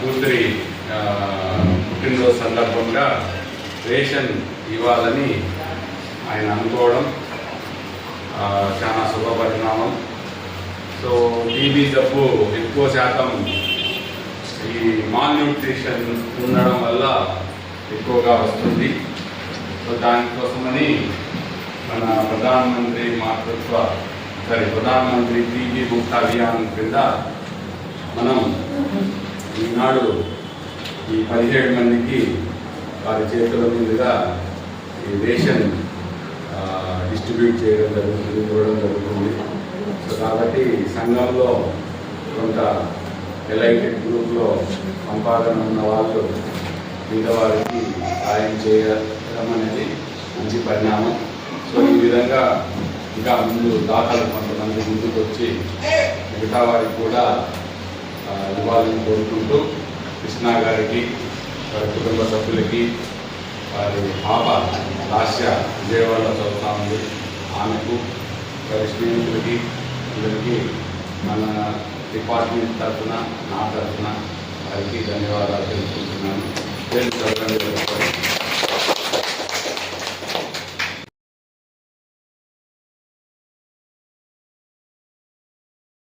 కూతురి పుట్టినరోజు సందర్భంగా రేషన్ ఇవ్వాలని ఆయన అనుకోవడం చాలా శుభపరిణామం. సో టీబీ జబ్బు ఎక్కువ శాతం ఈ మాల్న్యూట్రిషన్ ఉండడం వల్ల ఎక్కువగా వస్తుంది. సో దానికోసమని మన ప్రధానమంత్రి మాతృత్వ సారీ ప్రధానమంత్రి టీబీ ముక్త అభియాన్ కింద మనం ఈనాడు ఈ పదిహేడు మందికి వారి చేతుల మీదుగా ఈ రేషన్ డిస్ట్రిబ్యూట్ చేయడం జరుగుతుంది ఇవ్వడం జరుగుతుంది. సో కాబట్టి సంఘంలో కొంత ఎలైటెడ్ గ్రూప్లో సంపాదన ఉన్న వాళ్ళు మిగతా వారికి సాయం చేయడం అనేది మంచి పరిణామం. సో ఈ విధంగా ఇంకా ముందు దాఖలు కొంతమంది ముందుకు వచ్చి మిగతా వారికి కూడా ఇవ్వాలని కోరుకుంటూ కృష్ణా గారికి వారి కుటుంబ సభ్యులకి వారి పాప లాస్య విజయవాడలో చదువుతా ఉంది ఆమెకు వారి స్నేహితులకి అందరికీ మన డిపార్ట్మెంట్ తరఫున నా తరఫున వారికి ధన్యవాదాలు తెలుసుకుంటున్నాను తెలుసు